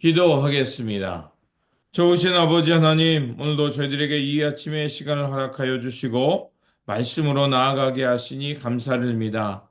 기도하겠습니다. 좋으신 아버지 하나님, 오늘도 저희들에게 이 아침의 시간을 허락하여 주시고, 말씀으로 나아가게 하시니 감사드립니다.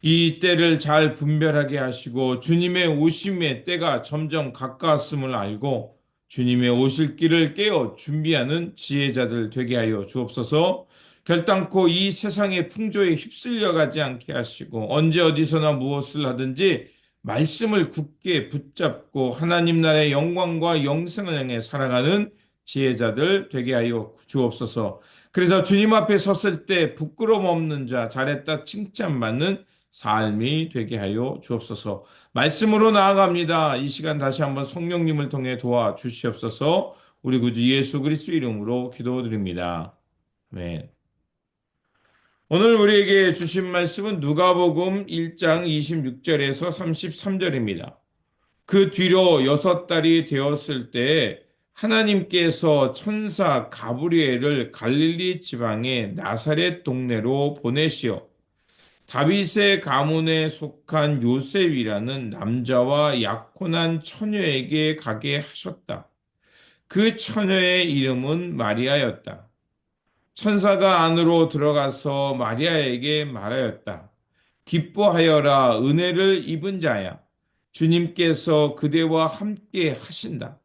이 때를 잘 분별하게 하시고, 주님의 오심의 때가 점점 가까웠음을 알고, 주님의 오실 길을 깨어 준비하는 지혜자들 되게 하여 주옵소서, 결단코 이 세상의 풍조에 휩쓸려 가지 않게 하시고, 언제 어디서나 무엇을 하든지 말씀을 굳게 붙잡고 하나님 나라의 영광과 영생을 향해 살아가는 지혜자들 되게 하여 주옵소서. 그래서 주님 앞에 섰을 때 부끄러움 없는 자, 잘했다 칭찬받는 삶이 되게 하여 주옵소서. 말씀으로 나아갑니다. 이 시간 다시 한번 성령님을 통해 도와 주시옵소서. 우리 구주 예수 그리스도 이름으로 기도드립니다. 아멘. 오늘 우리에게 주신 말씀은 누가복음 1장 26절에서 33절입니다. 그 뒤로 여섯 달이 되었을 때 하나님께서 천사 가브리엘을 갈릴리 지방의 나사렛 동네로 보내시어 다윗의 가문에 속한 요셉이라는 남자와 약혼한 처녀에게 가게 하셨다. 그 처녀의 이름은 마리아였다. 천사가 안으로 들어가서 마리아에게 말하였다. 기뻐하여라 은혜를 입은 자야. 주님께서 그대와 함께 하신다.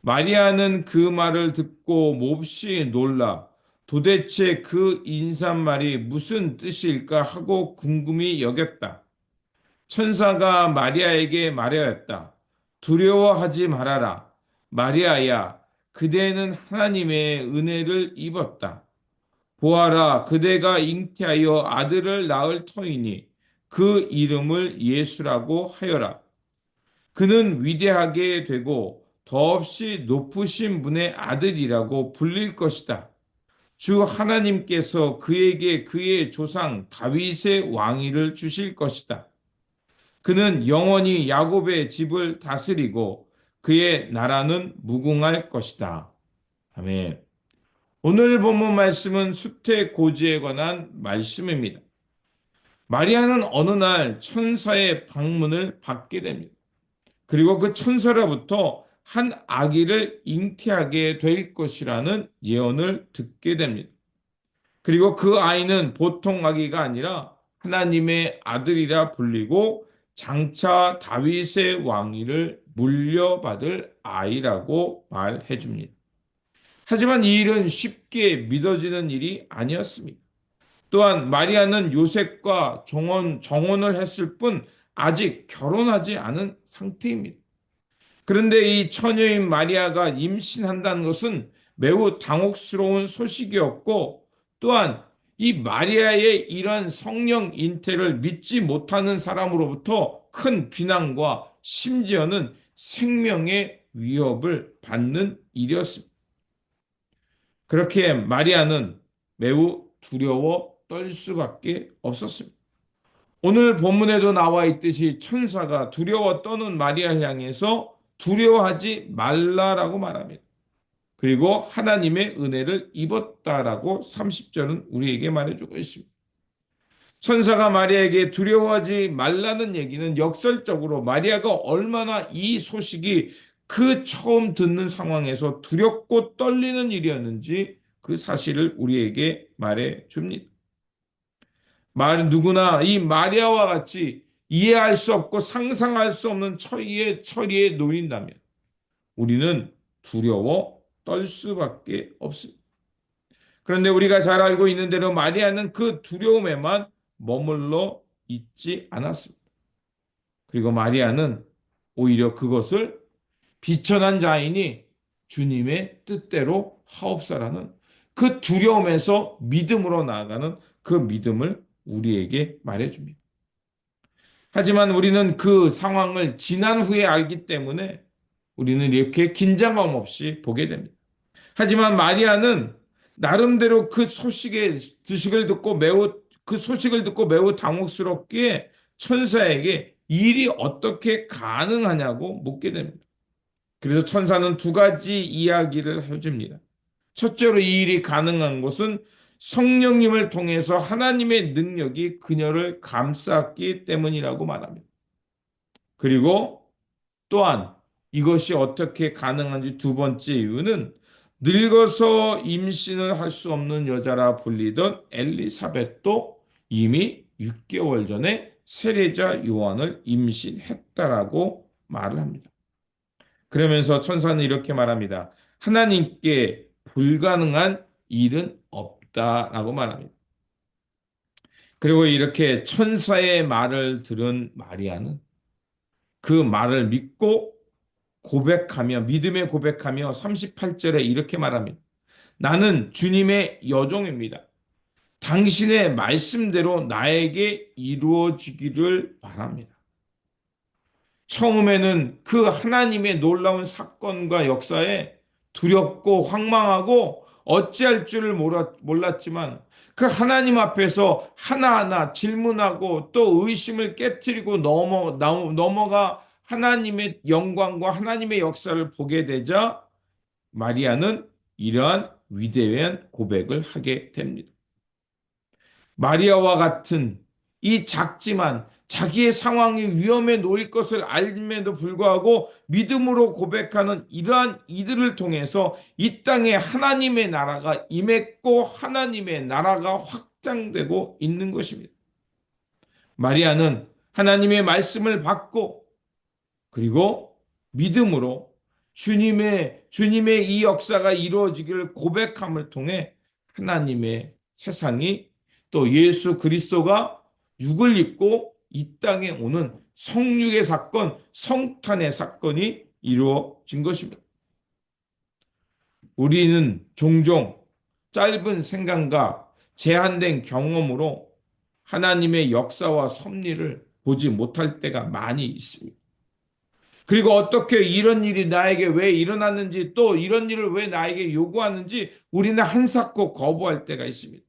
마리아는 그 말을 듣고 몹시 놀라 도대체 그 인사말이 무슨 뜻일까 하고 궁금히 여겼다. 천사가 마리아에게 말하였다. 두려워하지 말아라. 마리아야, 그대는 하나님의 은혜를 입었다. 보아라, 그대가 잉태하여 아들을 낳을 터이니 그 이름을 예수라고 하여라. 그는 위대하게 되고 더없이 높으신 분의 아들이라고 불릴 것이다. 주 하나님께서 그에게 그의 조상 다윗의 왕위를 주실 것이다. 그는 영원히 야곱의 집을 다스리고 그의 나라는 무궁할 것이다. 아멘. 오늘 본문 말씀은 수태고지에 관한 말씀입니다. 마리아는 어느 날 천사의 방문을 받게 됩니다. 그리고 그 천사로부터 한 아기를 잉태하게 될 것이라는 예언을 듣게 됩니다. 그리고 그 아이는 보통 아기가 아니라 하나님의 아들이라 불리고 장차 다윗의 왕위를 물려받을 아이라고 말해 줍니다. 하지만 이 일은 쉽게 믿어지는 일이 아니었습니다. 또한 마리아는 요셉과 정혼, 정혼을 했을 뿐 아직 결혼하지 않은 상태입니다. 그런데 이 처녀인 마리아가 임신한다는 것은 매우 당혹스러운 소식이었고 또한 이 마리아의 이러한 성령 인태를 믿지 못하는 사람으로부터 큰 비난과 심지어는 생명의 위협을 받는 일이었습니다. 그렇게 마리아는 매우 두려워 떨 수밖에 없었습니다. 오늘 본문에도 나와 있듯이 천사가 두려워 떠는 마리아를 향해서 두려워하지 말라라고 말합니다. 그리고 하나님의 은혜를 입었다라고 30절은 우리에게 말해주고 있습니다. 천사가 마리아에게 두려워하지 말라는 얘기는 역설적으로 마리아가 얼마나 이 소식이 그 처음 듣는 상황에서 두렵고 떨리는 일이었는지 그 사실을 우리에게 말해 줍니다. 말 누구나 이 마리아와 같이 이해할 수 없고 상상할 수 없는 처리에 처리에 놓인다면 우리는 두려워 떨 수밖에 없습니다. 그런데 우리가 잘 알고 있는 대로 마리아는 그 두려움에만 머물러 있지 않았습니다. 그리고 마리아는 오히려 그것을 비천한 자이니 주님의 뜻대로 하옵사라는 그 두려움에서 믿음으로 나아가는 그 믿음을 우리에게 말해줍니다. 하지만 우리는 그 상황을 지난 후에 알기 때문에 우리는 이렇게 긴장감 없이 보게 됩니다. 하지만 마리아는 나름대로 그 소식의 소식을 듣고 매우 그 소식을 듣고 매우 당혹스럽게 천사에게 일이 어떻게 가능하냐고 묻게 됩니다. 그래서 천사는 두 가지 이야기를 해줍니다. 첫째로 이 일이 가능한 것은 성령님을 통해서 하나님의 능력이 그녀를 감쌌기 때문이라고 말합니다. 그리고 또한 이것이 어떻게 가능한지 두 번째 이유는 늙어서 임신을 할 수 없는 여자라 불리던 엘리사벳도 이미 6개월 전에 세례자 요한을 임신했다라고 말을 합니다. 그러면서 천사는 이렇게 말합니다. 하나님께 불가능한 일은 없다라고 말합니다. 그리고 이렇게 천사의 말을 들은 마리아는 그 말을 믿고 고백하며 믿음의 고백하며 38절에 이렇게 말합니다. 나는 주님의 여종입니다. 당신의 말씀대로 나에게 이루어지기를 바랍니다. 처음에는 그 하나님의 놀라운 사건과 역사에 두렵고 황망하고 어찌할 줄을 몰랐지만 그 하나님 앞에서 하나하나 질문하고 또 의심을 깨뜨리고 넘어, 넘어가 하나님의 영광과 하나님의 역사를 보게 되자 마리아는 이러한 위대한 고백을 하게 됩니다. 마리아와 같은 이 작지만 자기의 상황이 위험에 놓일 것을 알림에도 불구하고 믿음으로 고백하는 이러한 이들을 통해서 이 땅에 하나님의 나라가 임했고 하나님의 나라가 확장되고 있는 것입니다. 마리아는 하나님의 말씀을 받고 그리고 믿음으로 주님의 주님의 이 역사가 이루어지기를 고백함을 통해 하나님의 세상이 또 예수 그리스도가 육을 입고 이 땅에 오는 성육의 사건, 성탄의 사건이 이루어진 것입니다. 우리는 종종 짧은 생각과 제한된 경험으로 하나님의 역사와 섭리를 보지 못할 때가 많이 있습니다. 그리고 어떻게 이런 일이 나에게 왜 일어났는지 또 이런 일을 왜 나에게 요구하는지 우리는 한사코 거부할 때가 있습니다.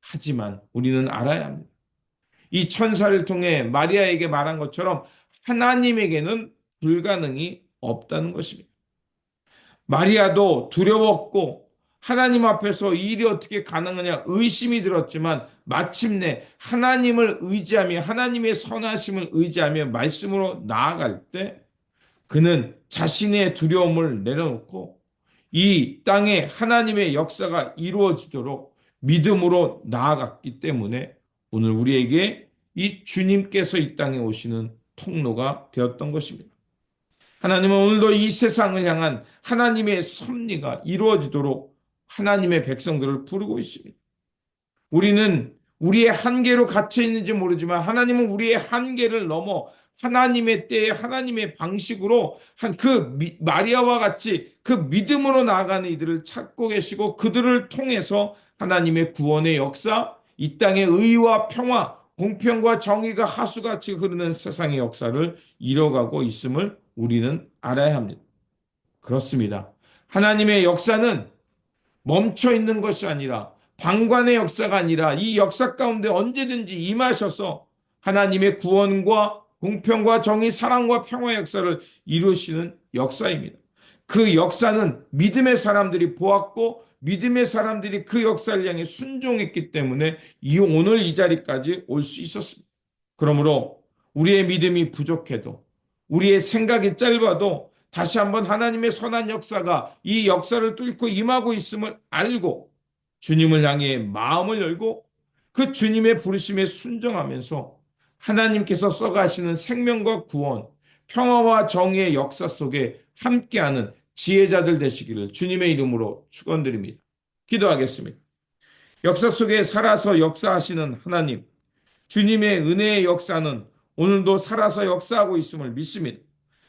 하지만 우리는 알아야 합니다. 이 천사를 통해 마리아에게 말한 것처럼 하나님에게는 불가능이 없다는 것입니다. 마리아도 두려웠고 하나님 앞에서 이 일이 어떻게 가능하냐 의심이 들었지만 마침내 하나님을 의지하며 하나님의 선하심을 의지하며 말씀으로 나아갈 때 그는 자신의 두려움을 내려놓고 이 땅에 하나님의 역사가 이루어지도록 믿음으로 나아갔기 때문에 오늘 우리에게 이 주님께서 이 땅에 오시는 통로가 되었던 것입니다. 하나님은 오늘도 이 세상을 향한 하나님의 섭리가 이루어지도록 하나님의 백성들을 부르고 있습니다. 우리는 우리의 한계로 갇혀 있는지 모르지만 하나님은 우리의 한계를 넘어 하나님의 때에 하나님의 방식으로 한 그 마리아와 같이 그 믿음으로 나아가는 이들을 찾고 계시고 그들을 통해서 하나님의 구원의 역사, 이 땅의 의와 평화, 공평과 정의가 하수같이 흐르는 세상의 역사를 이뤄가고 있음을 우리는 알아야 합니다. 그렇습니다. 하나님의 역사는 멈춰 있는 것이 아니라 방관의 역사가 아니라 이 역사 가운데 언제든지 임하셔서 하나님의 구원과 공평과 정의, 사랑과 평화의 역사를 이루시는 역사입니다. 그 역사는 믿음의 사람들이 보았고 믿음의 사람들이 그 역사를 향해 순종했기 때문에 이 오늘 이 자리까지 올 수 있었습니다. 그러므로 우리의 믿음이 부족해도 우리의 생각이 짧아도 다시 한번 하나님의 선한 역사가 이 역사를 뚫고 임하고 있음을 알고 주님을 향해 마음을 열고 그 주님의 부르심에 순종하면서 하나님께서 써가시는 생명과 구원, 평화와 정의의 역사 속에 함께하는 지혜자들 되시기를 주님의 이름으로 축원드립니다. 기도하겠습니다. 역사 속에 살아서 역사하시는 하나님, 주님의 은혜의 역사는 오늘도 살아서 역사하고 있음을 믿습니다.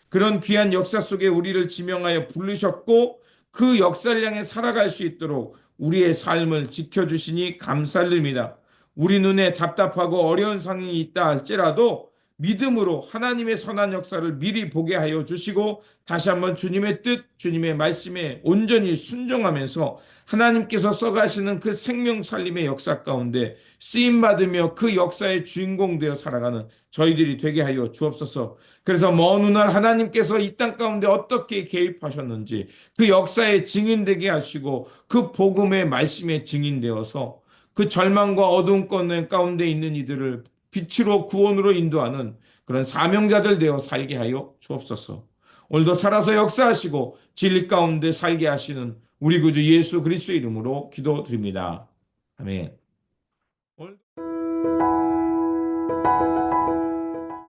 그런 귀한 역사 속에 우리를 지명하여 부르셨고 그 역사를 향해 살아갈 수 있도록 우리의 삶을 지켜주시니 감사드립니다. 우리 눈에 답답하고 어려운 상황이 있다 할지라도 믿음으로 하나님의 선한 역사를 미리 보게 하여 주시고 다시 한번 주님의 뜻, 주님의 말씀에 온전히 순종하면서 하나님께서 써가시는 그 생명 살림의 역사 가운데 쓰임 받으며 그 역사의 주인공 되어 살아가는 저희들이 되게 하여 주옵소서. 그래서 먼 훗날 하나님께서 이 땅 가운데 어떻게 개입하셨는지 그 역사의 증인되게 하시고 그 복음의 말씀에 증인되어서 그 절망과 어두운 가운데 있는 이들을 빛으로 구원으로 인도하는 그런 사명자들 되어 살게 하여 주옵소서. 오늘도 살아서 역사하시고 진리 가운데 살게 하시는 우리 구주 예수 그리스도 이름으로 기도드립니다. 아멘.